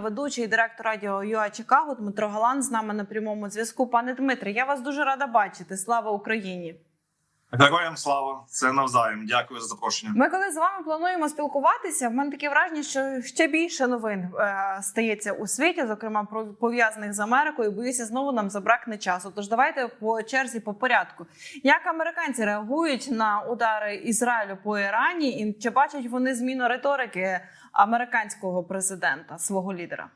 Ведучий директор радіо ЮА Чикаго Дмитро Галан з нами на прямому зв'язку. Пане Дмитре, я вас дуже рада бачити. Слава Україні! Героям слава, це навзаєм. Дякую за запрошення. Ми коли з вами плануємо спілкуватися, в мене таке враження, що ще більше новин е, стається у світі, зокрема про пов'язаних з Америкою. Боюся, знову нам забракне часу. Тож давайте по черзі по порядку. Як американці реагують на удари Ізраїлю по Ірані, і чи бачать вони зміну риторики американського президента, свого лідера?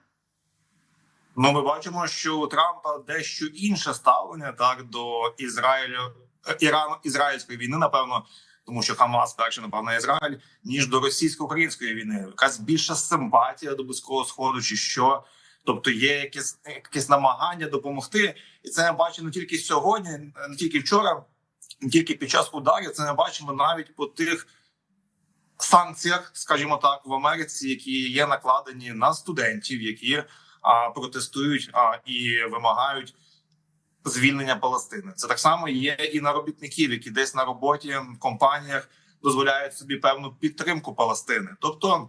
Ну, ми бачимо, що у Трампа дещо інше ставлення так до Ізраїлю е, Ірану ізраїльської війни, напевно, тому що Хамас перше напав на Ізраїль, ніж до російсько-української війни. Якась більша симпатія до близького сходу, чи що. Тобто є якесь якесь намагання допомогти, і це ми бачимо не тільки сьогодні, не тільки вчора, не тільки під час ударів. Це ми бачимо навіть по тих санкціях, скажімо так, в Америці, які є накладені на студентів, які а, протестують а, і вимагають звільнення Палестини. Це так само є і на робітників, які десь на роботі в компаніях дозволяють собі певну підтримку Палестини. Тобто,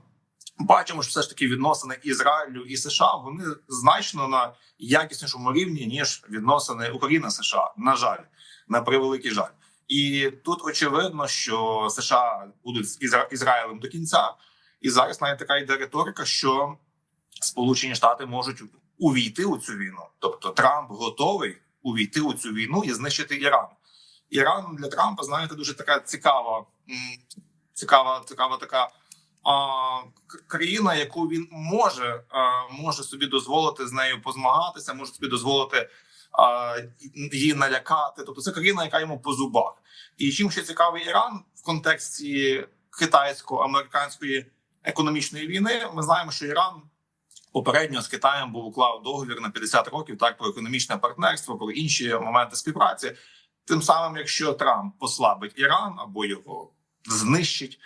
бачимо, що все ж таки відносини Ізраїлю і США вони значно на якіснішому рівні ніж відносини України США. На жаль, на превеликий жаль. І тут очевидно, що США будуть з Ізра- Ізраїлем до кінця, і зараз навіть така йде риторика, що Сполучені Штати можуть увійти у цю війну. Тобто Трамп готовий увійти у цю війну і знищити Іран. Іран для Трампа, знаєте, дуже така цікава, цікава, цікава така а, країна, яку він може, а, може собі дозволити з нею позмагатися, може собі дозволити її налякати. Тобто це країна, яка йому по зубах. І чим ще цікавий Іран в контексті китайсько-американської економічної війни, ми знаємо, що Іран попередньо з Китаєм був уклав договір на 50 років так про економічне партнерство, про інші моменти співпраці. Тим самим, якщо Трамп послабить Іран або його знищить,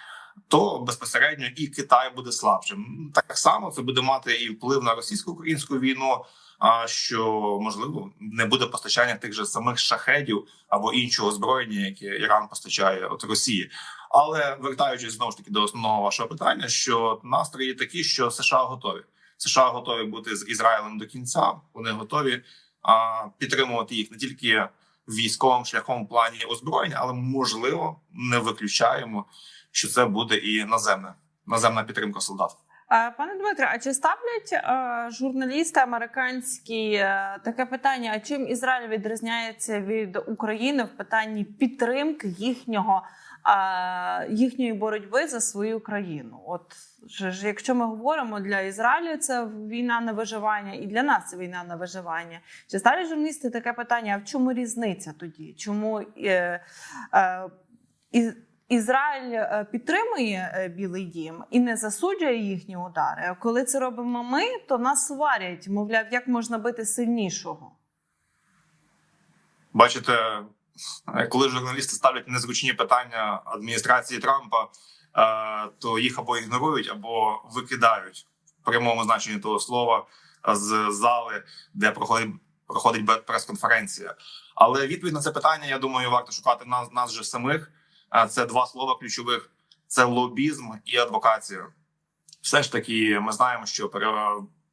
то безпосередньо і Китай буде слабшим. Так само це буде мати і вплив на російсько-українську війну. А що можливо не буде постачання тих же самих шахедів або іншого озброєння, яке Іран постачає от Росії. Але вертаючись знову ж таки до основного вашого питання, що настрої такі, що США готові. США готові бути з Ізраїлем до кінця. Вони готові а, підтримувати їх не тільки військовим шляхом в плані озброєння, але можливо не виключаємо, що це буде і наземна наземна підтримка солдат. Пане Дмитре, а чи ставлять е, журналісти американські е, таке питання? А чим Ізраїль відрізняється від України в питанні підтримки їхнього е, їхньої боротьби за свою країну? От ж, якщо ми говоримо для Ізраїлю, це війна на виживання, і для нас це війна на виживання. Чи ставлять журналісти таке питання? А в чому різниця тоді? Чому е, е, і Ізраїль е, підтримує е, Білий Дім і не засуджує їхні удари. А коли це робимо ми, то нас сварять. Мовляв, як можна бити сильнішого? Бачите, е, коли журналісти ставлять незручні питання адміністрації Трампа, то їх або ігнорують, або викидають в прямому значенні того слова з зали, де проходить проходить прес-конференція. Але відповідь на це питання, я думаю, варто шукати нас, нас же самих. Це два слова ключових: це лобізм і адвокація. Все ж таки, ми знаємо, що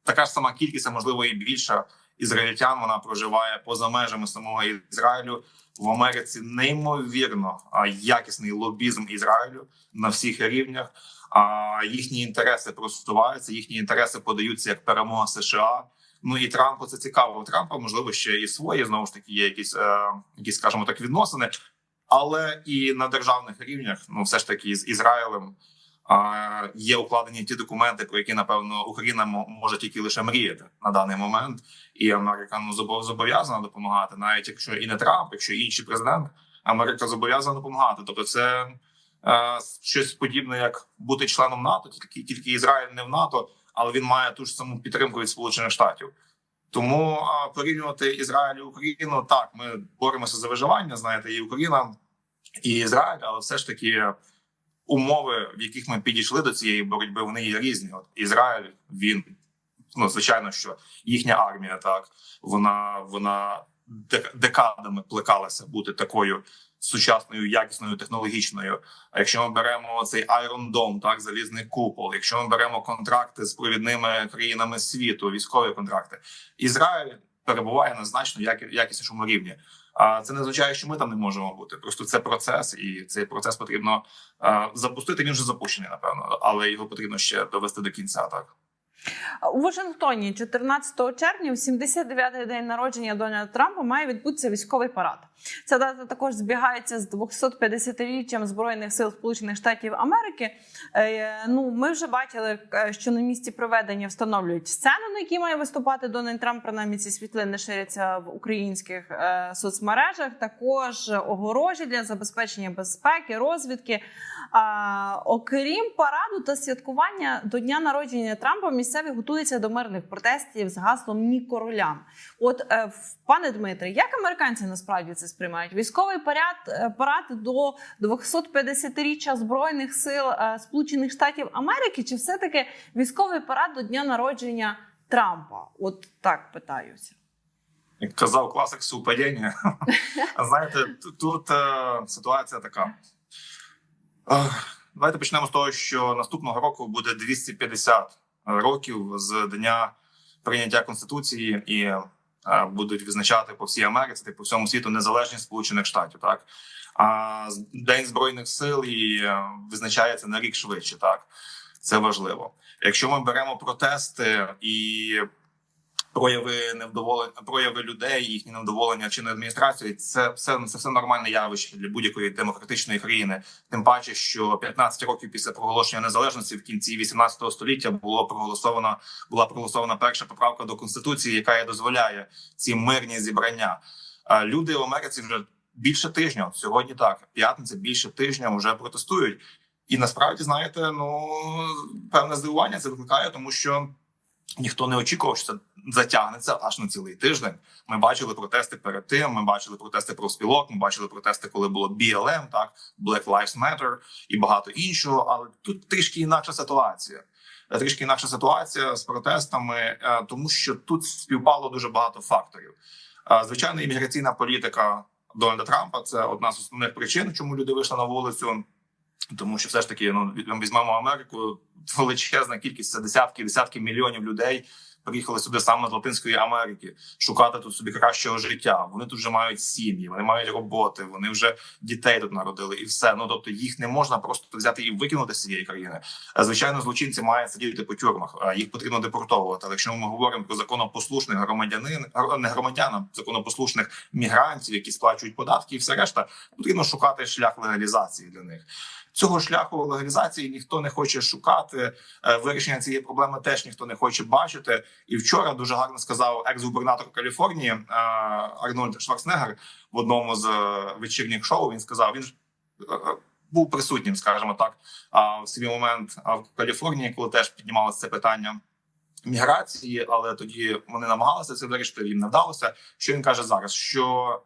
така ж сама кількість, а можливо і більша ізраїльтян вона проживає поза межами самого Ізраїлю в Америці. Неймовірно якісний лобізм Ізраїлю на всіх рівнях. А їхні інтереси просуваються, їхні інтереси подаються як перемога США. Ну і Трампу це цікаво. У Трампа можливо ще і свої знову ж таки є якісь, е, якісь скажімо так, відносини, але і на державних рівнях, ну все ж таки з Ізраїлем. Є укладені ті документи, про які напевно Україна мо- може тільки лише мріяти на даний момент, і Америка ну зобов'язана допомагати, навіть якщо і не Трамп, якщо і інший президент, Америка зобов'язана допомагати. Тобто, це е, щось подібне, як бути членом НАТО, тільки тільки Ізраїль не в НАТО, але він має ту ж саму підтримку від Сполучених Штатів. Тому а, порівнювати Ізраїль і Україну так, ми боремося за виживання. Знаєте, і Україна, і Ізраїль, але все ж таки умови, в яких ми підійшли до цієї боротьби, вони є різні. От Ізраїль, він ну звичайно, що їхня армія так вона вона декадами плекалася бути такою сучасною, якісною, технологічною. А якщо ми беремо цей Iron Dome, так залізний купол, якщо ми беремо контракти з провідними країнами світу, військові контракти, Ізраїль перебуває на значно якіснішому рівні. А це не означає, що ми там не можемо бути. Просто це процес, і цей процес потрібно запустити. Він вже запущений, напевно, але його потрібно ще довести до кінця. Так. У Вашингтоні 14 червня, в 79-й день народження Дональда Трампа, має відбутися військовий парад. Ця дата також збігається з 250-річчям збройних сил Сполучених Штатів Америки. Е, ну, ми вже бачили, е, що на місці проведення встановлюють сцену, на якій має виступати Дональд Трамп. Принаймні ці світлини ширяться в українських е, соцмережах. Також огорожі для забезпечення безпеки, розвідки. А, окрім параду та святкування до дня народження Трампа, місцеві готуються до мирних протестів з гаслом Ні королям. От е, пане Дмитре, як американці насправді це сприймають? Військовий парад, е, парад до 250-річчя збройних сил е, Сполучених Штатів Америки, чи все таки військовий парад до дня народження Трампа? От так питаюся. Як казав класик супадіння. Знаєте, тут е, ситуація така. Е, Давайте почнемо з того, що наступного року буде 250 років з дня прийняття конституції, і е, будуть відзначати по всій Америці та по всьому світу незалежність Сполучених Штатів. Так а День збройних сил і е, визначається на рік швидше. Так це важливо. Якщо ми беремо протести і прояви невдоволення, прояви людей, їхні невдоволення чинною адміністрацією, це все це все нормальне явище для будь-якої демократичної країни. Тим паче, що 15 років після проголошення незалежності в кінці 18 століття було проголосовано була проголосована перша поправка до конституції, яка і дозволяє ці мирні зібрання. А Люди в Америці вже більше тижня. Сьогодні так, п'ятниця більше тижня вже протестують. І насправді знаєте, ну певне здивування це викликає, тому що ніхто не очікував, що це затягнеться аж на цілий тиждень. Ми бачили протести перед тим. Ми бачили протести профспілок. Ми бачили протести, коли було BLM, так Black Lives Matter і багато іншого. Але тут трішки інакша ситуація. Трішки інакша ситуація з протестами, е, тому що тут співпало дуже багато факторів. Е, Звичайно, імміграційна політика Дональда Трампа це одна з основних причин, чому люди вийшли на вулицю. Тому що все ж таки, ну візьмемо Америку, величезна кількість це десятки, десятки мільйонів людей приїхали сюди саме з Латинської Америки шукати тут собі кращого життя. Вони тут вже мають сім'ї, вони мають роботи, вони вже дітей тут народили, і все. Ну тобто їх не можна просто взяти і викинути з цієї країни. Е, Звичайно, злочинці мають сидіти по тюрмах, їх потрібно депортовувати. Але якщо ми говоримо про законопослушних громадянин, не громадян, а законопослушних мігрантів, які сплачують податки, і все решта, потрібно шукати шлях легалізації для них. Цього шляху легалізації ніхто не хоче шукати. Е, Вирішення цієї проблеми теж ніхто не хоче бачити. І вчора дуже гарно сказав екс-губернатор Каліфорнії е, Арнольд Шварценеггер в одному з е, вечірніх шоу. Він сказав: він ж був присутнім, скажімо так, в свій момент в Каліфорнії, коли теж піднімалося це питання. Міграції, але тоді вони намагалися це вирішити. Їм не вдалося. Що він каже зараз? Що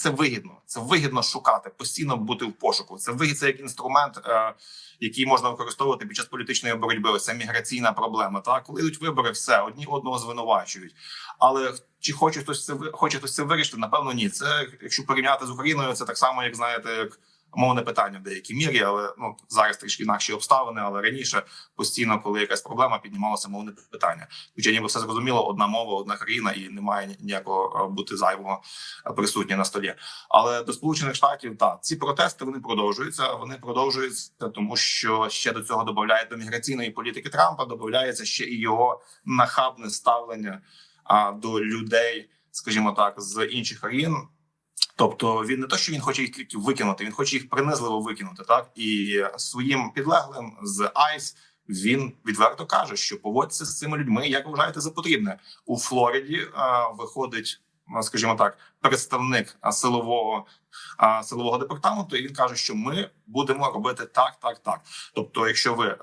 це вигідно, це вигідно шукати, постійно бути в пошуку. Це вигідно як інструмент, е, який можна використовувати під час політичної боротьби. Це міграційна проблема. Так, коли йдуть вибори, все одні одного звинувачують. Але чи хоче хтось це хоче хтось це вирішити? Напевно, ні. Це якщо порівняти з Україною, це так само, як знаєте, як мовне питання в деякій мірі, але ну зараз трішки інакші обставини. Але раніше постійно, коли якась проблема, піднімалося мовне питання. Хоча ніби все зрозуміло, одна мова, одна країна, і немає ні- ніякого е, бути зайвого е, присутнє на столі. Але до сполучених штатів так ці протести вони продовжуються. Вони продовжуються, тому що ще до цього додають до міграційної політики Трампа. Додається ще і його нахабне ставлення а, до людей, скажімо так, з інших країн. Тобто він не то, що він хоче їх тільки викинути, він хоче їх принизливо викинути. Так і своїм підлеглим з Айс він відверто каже, що поводьтеся з цими людьми, як вважаєте за потрібне у Флориді. А, виходить, скажімо так, представник силового силового департаменту, і він каже, що ми будемо робити так, так, так. Тобто, якщо ви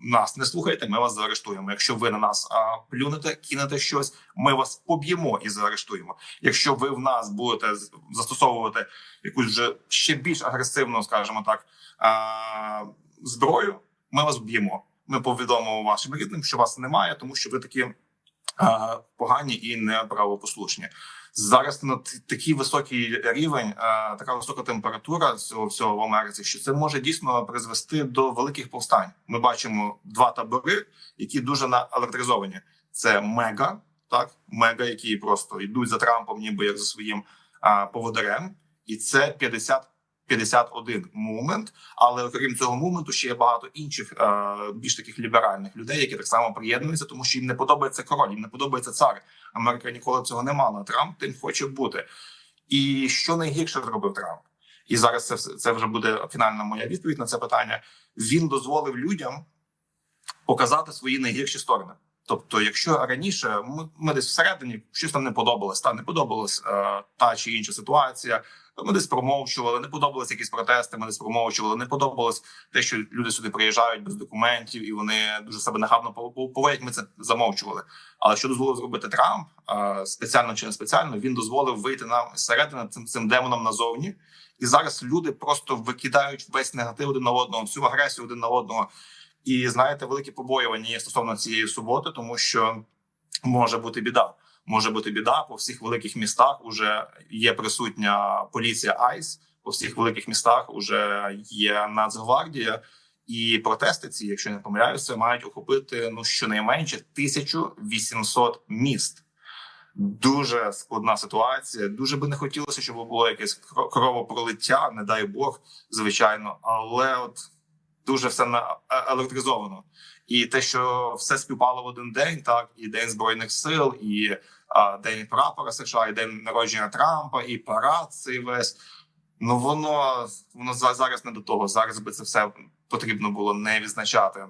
нас не слухаєте, ми вас заарештуємо. Якщо ви на нас плюнете, кинете щось, ми вас поб'ємо і заарештуємо. Якщо ви в нас будете застосовувати якусь вже ще більш агресивну, скажімо так, зброю, ми вас б'ємо. Ми повідомимо вашим рідним, що вас немає, тому що ви такі е, погані і неправопослушні. Зараз на такий високий рівень, е, така висока температура цього всього в Америці, що це може дійсно призвести до великих повстань. Ми бачимо два табори, які дуже наелектризовані. Це мега, так мега, які просто йдуть за Трампом, ніби як за своїм а, поводарем, і це 50 51 мувмент. Але окрім цього мувменту, ще є багато інших е, більш таких ліберальних людей, які так само приєднуються, тому що їм не подобається король, їм не подобається цар. Америка ніколи цього не мала. Трамп тим хоче бути. І що найгірше зробив Трамп? І зараз це це вже буде фінальна моя відповідь на це питання. Він дозволив людям показати свої найгірші сторони. Тобто, якщо раніше ми, ми десь всередині щось нам не подобалось, та не подобалась е, та чи інша ситуація. Ми десь промовчували, не подобалися якісь протести. Ми десь промовчували, не подобалось те, що люди сюди приїжджають без документів, і вони дуже себе нахабно пов- пов- поводять. Ми це замовчували. Але що дозволив зробити Трамп, е, спеціально чи не спеціально, він дозволив вийти нам зсередини цим цим демоном назовні. І зараз люди просто викидають весь негатив один на одного, всю агресію один на одного. І знаєте, великі побоювання є стосовно цієї суботи, тому що може бути біда. Може бути біда по всіх великих містах. Уже є присутня поліція АЙС. По всіх великих містах уже є Нацгвардія, і протести ці, якщо не помиляюся, мають охопити ну щонайменше 1800 міст. Дуже складна ситуація. Дуже би не хотілося, щоб було якесь кро- кровопролиття, не дай Бог, звичайно, але от дуже все на е- електризовано. І те, що все співпало в один день, так і день збройних сил, і а, день прапора США, і день народження Трампа, і парад цей весь. Ну воно воно за- зараз не до того. Зараз би це все потрібно було не відзначати.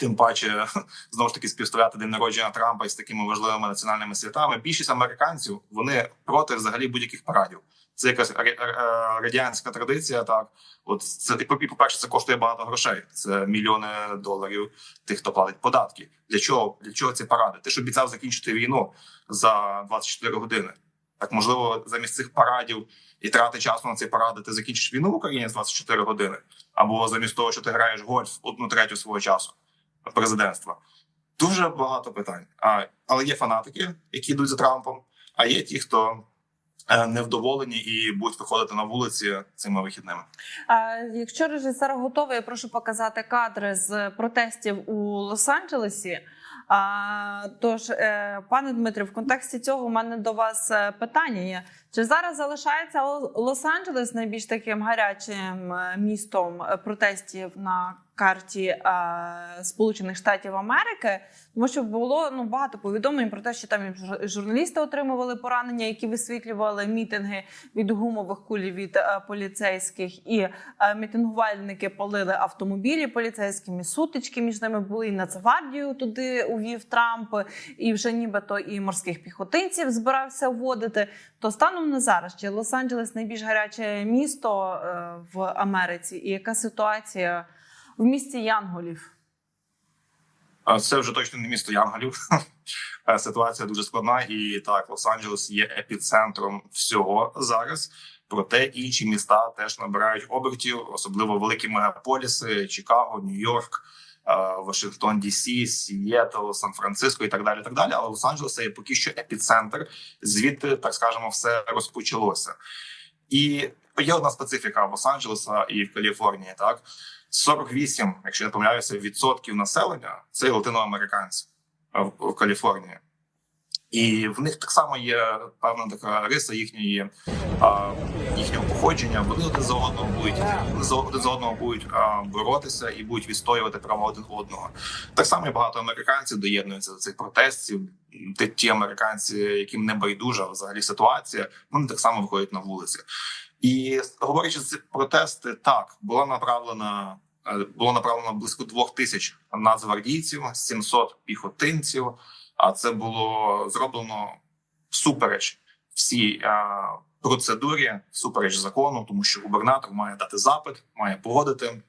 Тим паче, знову ж таки, співставляти день народження Трампа із такими важливими національними святами. Більшість американців вони проти взагалі будь-яких парадів. Це якась ре- радянська традиція. Так, от це і по перше, це коштує багато грошей. Це мільйони доларів тих, хто платить податки. Для чого? Для чого ці паради? Ти ж обіцяв закінчити війну за 24 години. Так можливо, замість цих парадів і трати часу на ці паради, ти закінчиш війну в Україні за 24 години, або замість того, що ти граєш гольф одну третю свого часу президентства. Дуже багато питань. А, але є фанатики, які йдуть за Трампом, а є ті, хто е, невдоволені і будуть виходити на вулиці цими вихідними. А якщо режисер готовий, я прошу показати кадри з протестів у Лос-Анджелесі. А, тож, е, пане Дмитре, в контексті цього у мене до вас е, питання є: чи зараз залишається Лос- Лос-Анджелес найбільш таким гарячим е, містом е, протестів на карті е, Сполучених Штатів Америки? Тому що було ну багато повідомлень про те, що там журналісти отримували поранення, які висвітлювали мітинги від гумових куль від е, поліцейських, і е, мітингувальники палили автомобілі поліцейськими. Сутички між ними були і Нацгвардію туди увів Трамп, і вже нібито і морських піхотинців збирався вводити. То станом на зараз чи Лос-Анджелес найбільш гаряче місто е, в Америці, і яка ситуація в місті Янголів? Це вже точно не місто Янголів. Е, Ситуація дуже складна, і так, Лос-Анджелес є епіцентром всього зараз. Проте інші міста теж набирають обертів, особливо великі мегаполіси: Чикаго, Нью-Йорк, Вашингтон, Дісі, Сієтл, Сан-Франциско і так далі. Так далі. Але Лос-Анджелес є поки що епіцентр, звідти так скажемо, все розпочалося. І є одна специфіка Лос-Анджелеса і в Каліфорнії. Так 48, якщо не помиляюся, відсотків населення це латиноамериканці е, в Каліфорнії. І в них так само є певна така риса їхньої а, їхнього походження. Вони один за одного будуть один за одного будуть а, боротися і будуть відстоювати права один одного. Так само і багато американців доєднуються до цих протестів. Ті, американці, яким не байдужа взагалі ситуація, вони так само виходять на вулиці. І говорячи ці протести, так була направлена е, було направлено близько двох тисяч нацгвардійців, 700 піхотинців. А це було зроблено всупереч всій е, процедурі, всупереч закону, тому що губернатор має дати запит, має погодити.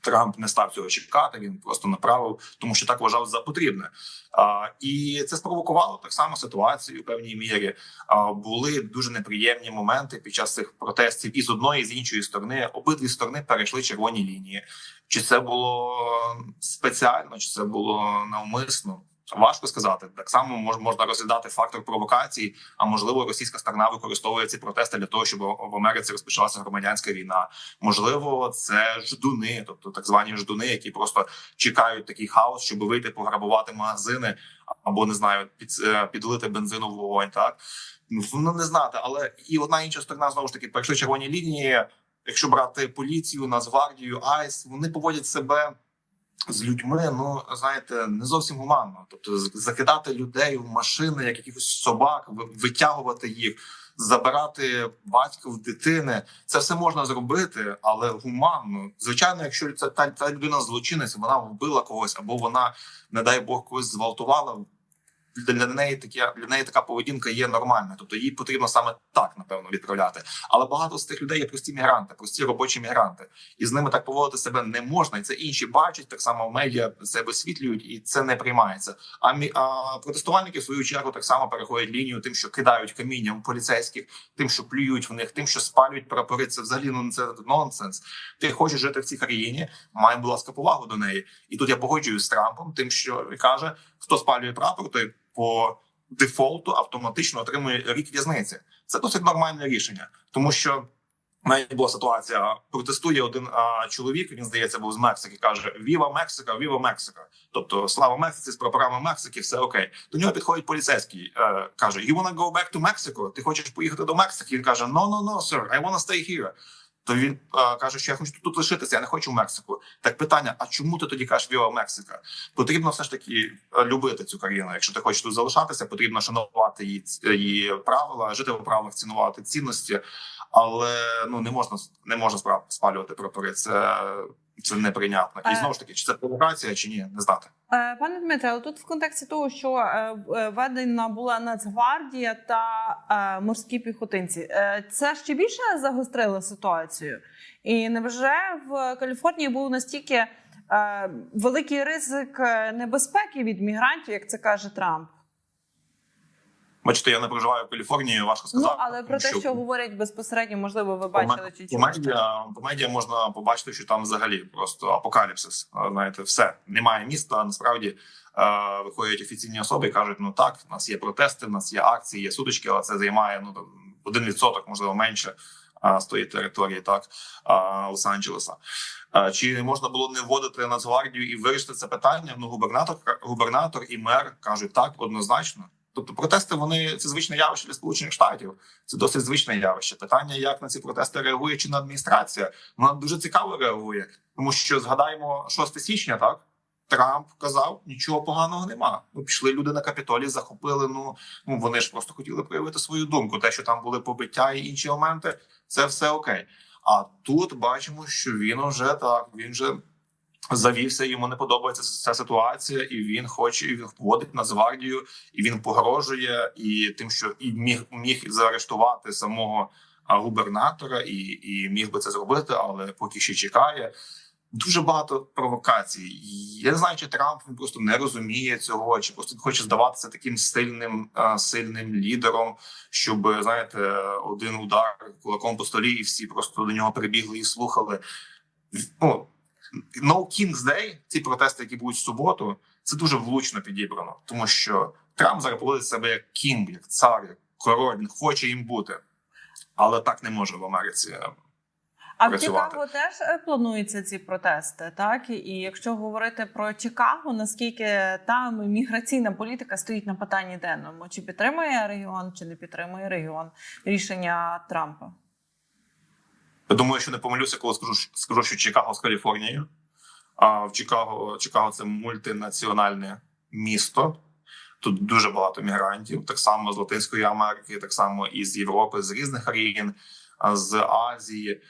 Трамп не став цього чекати. Він просто направив, тому що так вважав за потрібне. А, і це спровокувало так само ситуацію в певній мірі. А, були дуже неприємні моменти під час цих протестів, і з одної і з іншої сторони обидві сторони перейшли червоні лінії. Чи це було спеціально, чи це було навмисно? Важко сказати. Так само мож, можна розглядати фактор провокації. А можливо, російська сторона використовує ці протести для того, щоб в Америці розпочалася громадянська війна. Можливо, це ждуни, тобто так звані ждуни, які просто чекають такий хаос, щоб вийти пограбувати магазини або не знаю, під, е, підлити бензину в вогонь. Так ну не знати, але і одна інша сторона знову ж таки перші червоні лінії. Якщо брати поліцію, Нацгвардію, АЙС, вони поводять себе з людьми, ну знаєте, не зовсім гуманно. Тобто, закидати людей в машини, як якихось собак, витягувати їх, забирати батьків дитини. Це все можна зробити, але гуманно. Звичайно, якщо це та, та людина злочинець, вона вбила когось, або вона, не дай Бог, когось зґвалтувала. Для неї таке для неї така поведінка є нормальною, тобто їй потрібно саме так напевно відправляти. Але багато з тих людей є прості мігранти, прості робочі мігранти, і з ними так поводити себе не можна. І це інші бачать так само медіа це висвітлюють, і це не приймається. А мі а протестувальники в свою чергу так само переходять лінію тим, що кидають камінням поліцейських, тим, що плюють в них, тим, що спалюють прапори. Це взагалі ну це нонсенс. Ти хочеш жити в цій країні, май, будь ласка, повагу до неї. І тут я погоджуюсь з Трампом, тим, що каже, хто спалює прапор, той по дефолту автоматично отримує рік в'язниці. Це досить нормальне рішення, тому що навіть була ситуація. Протестує один а, чоловік. Він здається, був з Мексики. каже: Віва Мексика, Віва Мексика. Тобто слава Мексиці з прапорами Мексики, все окей. До нього підходить поліцейський. Е, каже: You wanna go back to Mexico? Ти хочеш поїхати до Мексики? Він каже: No, no, no, sir, I wanna stay here. То він е, каже, що я хочу тут лишитися, я не хочу в Мексику. Так питання: а чому ти тоді кажеш Віла Мексика? Потрібно все ж таки е, любити цю країну. Якщо ти хочеш тут залишатися, потрібно шанувати її, її правила, жити в правилах, цінувати цінності. Але ну не можна не можна спалювати прапори. Це, це неприйнятно. І Е. знову ж таки, чи це провокація, чи ні, не знати. Е, Пане Дмитре, але тут в контексті того, що е, введена була Нацгвардія та морські піхотинці, це ще більше загострило ситуацію. І невже в Каліфорнії був настільки великий ризик небезпеки від мігрантів, як це каже Трамп? Бачите, я не проживаю в Каліфорнії, важко Ну але про те, тому що говорять безпосередньо, можливо, ви бачили чи по медіа, по медіа можна побачити, що там взагалі просто апокаліпсис. Знаєте, все немає міста. Насправді е, виходять офіційні особи і кажуть: ну так, у нас є протести, у нас є акції, є сутички, але це займає ну там один відсоток, можливо, менше а, з тої території, так Лос-Анджелеса. Чи можна було не вводити Нацгвардію і вирішити це питання? Ну, губернатор, губернатор і мер кажуть так однозначно. Тобто протести вони це звичне явище для сполучених штатів. Це досить звичне явище. Питання, як на ці протести реагує чинна адміністрація. Вона дуже цікаво реагує, тому що згадаємо 6 січня, так Трамп казав, нічого поганого нема. Ну пішли люди на капітолі, захопили. Ну ну вони ж просто хотіли проявити свою думку. Те, що там були побиття і інші моменти, це все окей. А тут бачимо, що він уже так він вже завівся. Йому не подобається ця ситуація, і він хоче і він вводить Нацгвардію, і він погрожує і тим, що і міг міг заарештувати самого губернатора, і, і міг би це зробити, але поки ще чекає. Дуже багато провокацій. Я не знаю, чи Трамп він просто не розуміє цього, чи просто хоче здаватися таким сильним, сильним лідером, щоб знаєте, один удар кулаком по столі, і всі просто до нього прибігли і слухали. Ну No King's Day, ці протести, які будуть в суботу, це дуже влучно підібрано, тому що Трамп зараз поводить себе як кінг, як цар, як король. Він хоче їм бути, але так не може в Америці. А в. Чикаго теж е, плануються ці протести, так і якщо говорити про Чикаго, наскільки там міграційна політика стоїть на питанні денному, чи підтримує регіон, чи не підтримує регіон рішення Трампа? Я думаю, що не помилюся, коли скажу, скажу, що Чикаго з Каліфорнією. А в Чикаго Чикаго це мультинаціональне місто. Тут дуже багато мігрантів, так само з Латинської Америки, так само і з Європи, з різних країн, з Азії.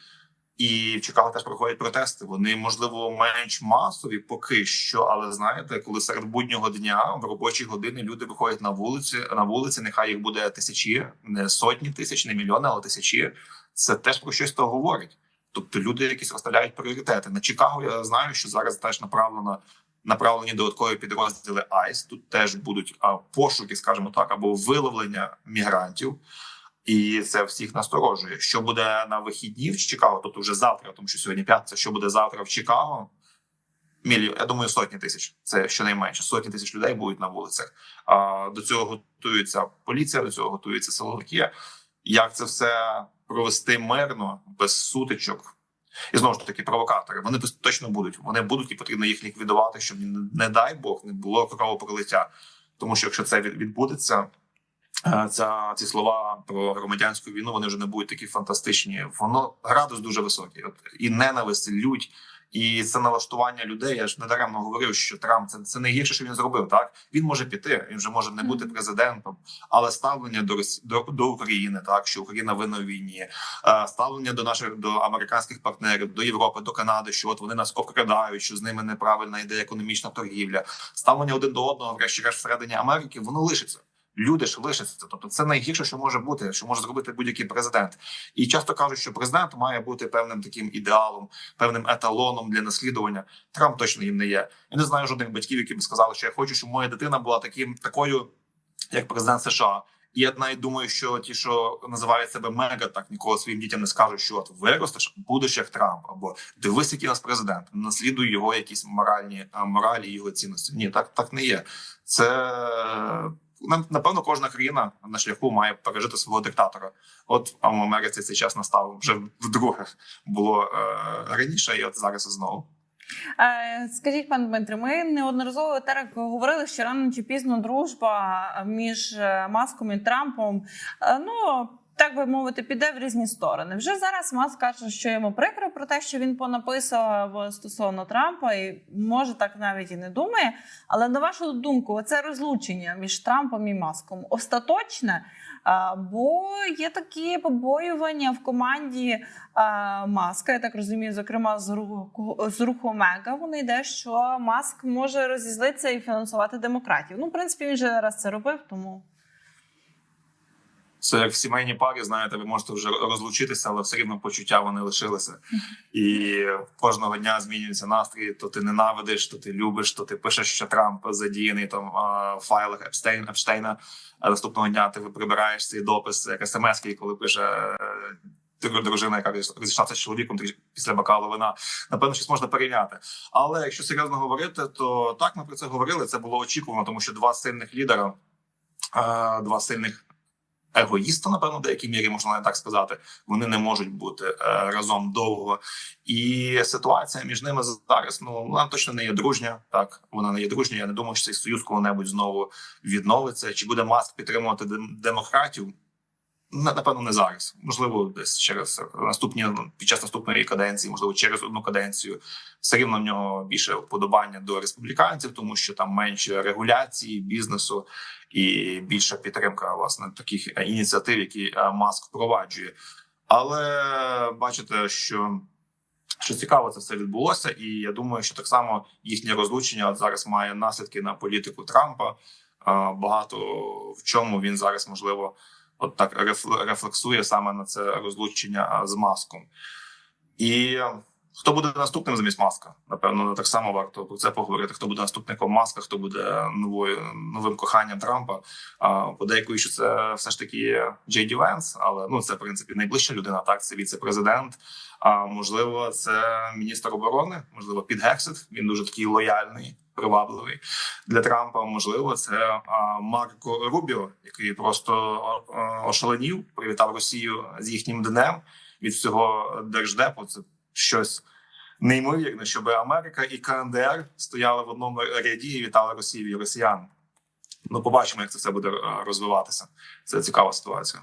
І в Чикаго теж проходять протести. Вони можливо менш масові поки що, але знаєте, коли серед буднього дня в робочі години люди виходять на вулиці, на вулиці, нехай їх буде тисячі, не сотні тисяч, не мільйони, але тисячі. Це теж про щось то говорить. Тобто люди якісь розставляють пріоритети. На Чикаго я знаю, що зараз теж направлено направлені додаткові підрозділи АЙС. Тут теж будуть а, пошуки, скажімо так, або виловлення мігрантів. І це всіх насторожує. Що буде на вихідні в Чикаго? Тобто вже завтра, тому що сьогодні п'ятниця, що буде завтра в Чикаго? Мільйон, я думаю, сотні тисяч. Це щонайменше сотні тисяч людей будуть на вулицях. А до цього готується поліція, до цього готуються силовики. Як це все провести мирно, без сутичок? І знову ж таки, провокатори вони точно будуть. Вони будуть і потрібно їх ліквідувати, щоб не- дай Бог не було кровопролиття. Тому що якщо це від- відбудеться, е, ця ці слова про громадянську війну вони вже не будуть такі фантастичні. Воно градус дуже високий. От і ненависть, лють. І це налаштування людей. Я ж недаремно говорив, що Трамп це, це найгірше, що він зробив. Так він може піти, він вже може не бути президентом, але ставлення до Росі- до, до України, так що Україна винна в війні, е, ставлення до наших до американських партнерів, до Європи, до Канади, що от вони нас обкрадають, що з ними неправильна йде економічна торгівля. Ставлення один до одного, врешті-решт всередині Америки, воно лишиться. Люди ж лишаться. Тобто, це найгірше, що може бути, що може зробити будь-який президент. І часто кажуть, що президент має бути певним таким ідеалом, певним еталоном для наслідування. Трамп точно їм не є. Я не знаю жодних батьків, які б сказали, що я хочу, щоб моя дитина була таким такою, як президент США. І я навіть думаю, що ті, що називають себе мега, так ніколи своїм дітям не скажуть, що от виростеш, будеш як Трамп, або дивись, який у нас президент, наслідуй його якісь моральні моралі, його цінності. Ні, так так не є. Це напевно кожна країна на шляху має пережити свого диктатора. От в Америці цей час настав вже вдруге було е, раніше, і от зараз знову. Е, Скажіть, пане Дмитре, ми неодноразово терек говорили, що рано чи пізно дружба між е, Маском і Трампом, е, ну так би мовити, піде в різні сторони. Вже зараз Маск каже, що йому прикро про те, що він понаписував стосовно Трампа, і може так навіть і не думає. Але на вашу думку, це розлучення між Трампом і Маском остаточне. Бо є такі побоювання в команді Маска, я так розумію, зокрема з руху з руху Мега. Вони йде, що Маск може розізлитися і фінансувати демократів. Ну, в принципі, він же раз це робив, тому Це як в сімейній парі, знаєте, ви можете вже розлучитися, але все рівно почуття вони лишилися. І кожного дня змінюється настрій. То ти ненавидиш, то ти любиш, то ти пишеш, що Трамп задіяний там в файлах Епштейн, Епштейна. А наступного дня ти прибираєш цей допис, як смс, коли пише. е, Дружина, яка розійшлася з чоловіком після бокалу вина, напевно, щось можна порівняти. Але якщо серйозно говорити, то так ми про це говорили. Це було очікувано, тому що два сильних лідера, е, два сильних егоїста, напевно, в деякій мірі можна так сказати. Вони не можуть бути е, разом довго. І ситуація між ними зараз ну вона точно не є дружня. Так вона не є дружня. Я не думаю, що цей союз коли-небудь знову відновиться. Чи буде маск підтримувати дем- демократів? На- Напевно, не зараз. Можливо, десь через наступні під час наступної каденції, можливо, через одну каденцію. Все рівно в нього більше вподобання до республіканців, тому що там менше регуляції бізнесу і більша підтримка власне таких ініціатив, які е, маск впроваджує. Але бачите, що. Що цікаво, це все відбулося, і я думаю, що так само їхнє розлучення зараз має наслідки на політику Трампа. Е, Багато в чому він зараз можливо от так рефлексує саме на це розлучення з маском. І хто буде наступним замість маска? Напевно, так само варто про це поговорити. Хто буде наступником маска, хто буде новою новим коханням Трампа. Подейкую, що це все ж таки Джей Ді Венс, але ну це в принципі найближча людина. Так, це віце-президент. А можливо, це міністр оборони, можливо, Під Гексет. Він дуже такий лояльний, привабливий для Трампа. Можливо, це Марко Рубіо, який просто ошаленів, привітав Росію з їхнім днем від всього держдепу. Це щось неймовірне, щоб Америка і КНДР стояли в одному ряді і вітали Росію і росіян. Ну, побачимо, як це все буде розвиватися. Це цікава ситуація.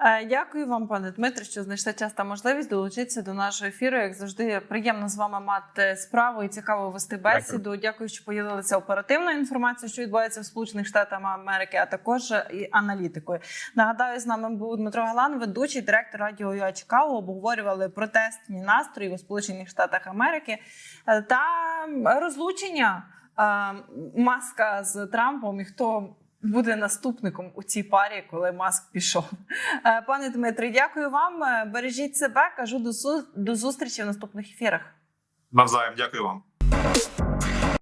Е, Дякую вам, пане Дмитре, що знайшли час та можливість долучитися до нашого ефіру. Як завжди, приємно з вами мати справу і цікаво вести бесіду. Дякую, що поділилися оперативною інформацією, що відбувається в Сполучених Штатах Америки, а також і аналітикою. Нагадаю, з нами був Дмитро Галан, ведучий директор радіо «ЮА Чикаго. Обговорювали протестні настрої у Сполучених Штатах Америки е, та розлучення е, маска з Трампом і хто. Буде наступником у цій парі, коли маск пішов. Е, Пане Дмитре, дякую вам. Е, Бережіть себе. Кажу до зустрічі в наступних ефірах. Навзаєм, дякую вам.